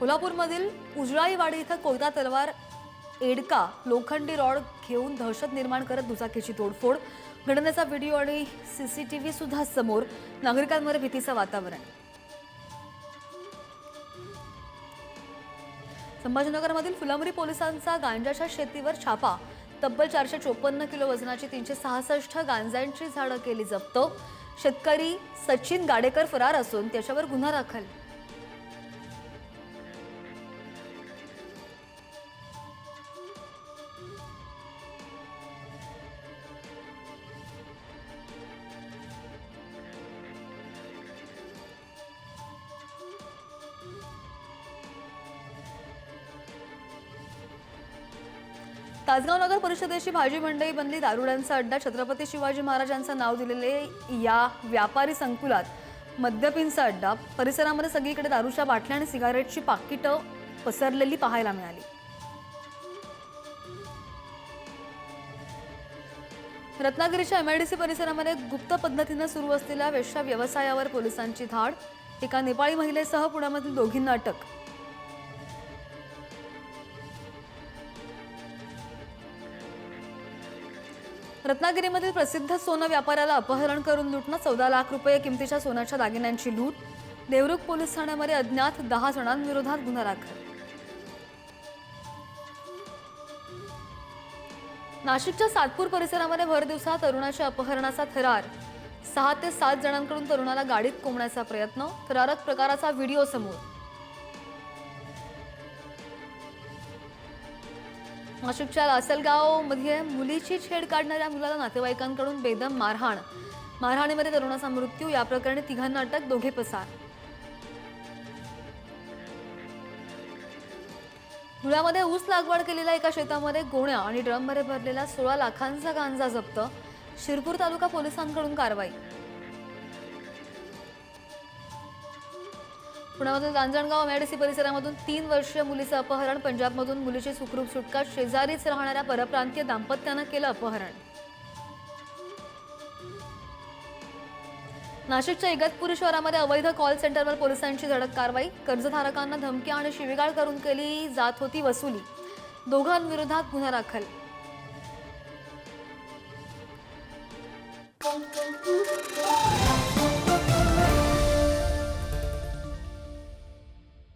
कोल्हापूरमधील उजळाईवाडी इथं कोयता तलवार एडका लोखंडी रॉड घेऊन दहशत निर्माण करत दुचाकीची तोडफोड. घटनेचा व्हिडिओ आणि सीसीटीव्ही सुद्धा समोर. नागरिकांमध्ये भीतीचं वातावरण. संभाजीनगरमधील फुलंबरी पोलिसांचा गांजाच्या शेतीवर छापा. तब्बल चारशे चोपन्न किलो वजनाची तीनशे सहासष्ट गांजांची झाडं केली जप्त. शेतकरी सचिन गाडेकर फरार असून त्याच्यावर गुन्हा दाखल. तासगाव नगर परिषदेची भाजी मंडई बनली दारुड्यांचा अड्डा. छत्रपती शिवाजी महाराजांचं नाव दिलेले या व्यापारी संकुलात मद्यपींचा अड्डा. परिसरामध्ये सगळीकडे दारूच्या बाटल्या आणि सिगारेटची पाकिटं पसरलेली पाहायला मिळाली. रत्नागिरीच्या एमआयडीसी परिसरामध्ये गुप्त पद्धतीनं सुरू असलेल्या वेश्या व्यवसायावर पोलिसांची धाड. एका नेपाळी महिलेसह पुण्यामधील दोघींना अटक. रत्नागिरीमधील प्रसिद्ध सोनं व्यापाऱ्याला अपहरण करून लुटणं चौदा लाख रुपये किमतीच्या सोन्याच्या दागिन्यांची लूट देवरुख पोलीस ठाण्यामध्ये अज्ञात दहा जणांविरोधात गुन्हा दाखल. नाशिकच्या सातपूर परिसरामध्ये भर दिवसा तरुणाच्या अपहरणाचा थरार. सहा ते सात जणांकडून तरुणाला गाडीत कोंबण्याचा प्रयत्न थरारक प्रकाराचा व्हिडिओ समोर. नाशिकच्या लासलगावमध्ये मुलीची छेड काढणाऱ्या मुलाला नातेवाईकांकडून बेदम मारहाण. मारहाणीमध्ये तरुणाचा मृत्यू या प्रकरणी तिघांना अटक दोघे पसार. धुळ्यामध्ये ऊस लागवड केलेल्या एका शेतामध्ये गोण्या आणि ड्रममध्ये भरलेला सोळा लाखांचा गांजा जप्त. शिरपूर तालुका पोलिसांकडून कारवाई. पुण्यामधील रांजणगाव एमआयडीसी परिसरामधून तीन वर्षीय मुलीचं अपहरण. पंजाबमधून मुलीची सुखरूप सुटका. शेजारीच राहणाऱ्या परप्रांतीय दाम्पत्यानं केलं अपहरण. नाशिकच्या इगतपुरी शहरामध्ये अवैध कॉल सेंटरवर पोलिसांची धडक कारवाई. कर्जधारकांना धमक्या आणि शिवीगाळ करून केली जात होती वसुली. दोघांविरोधात गुन्हा दाखल.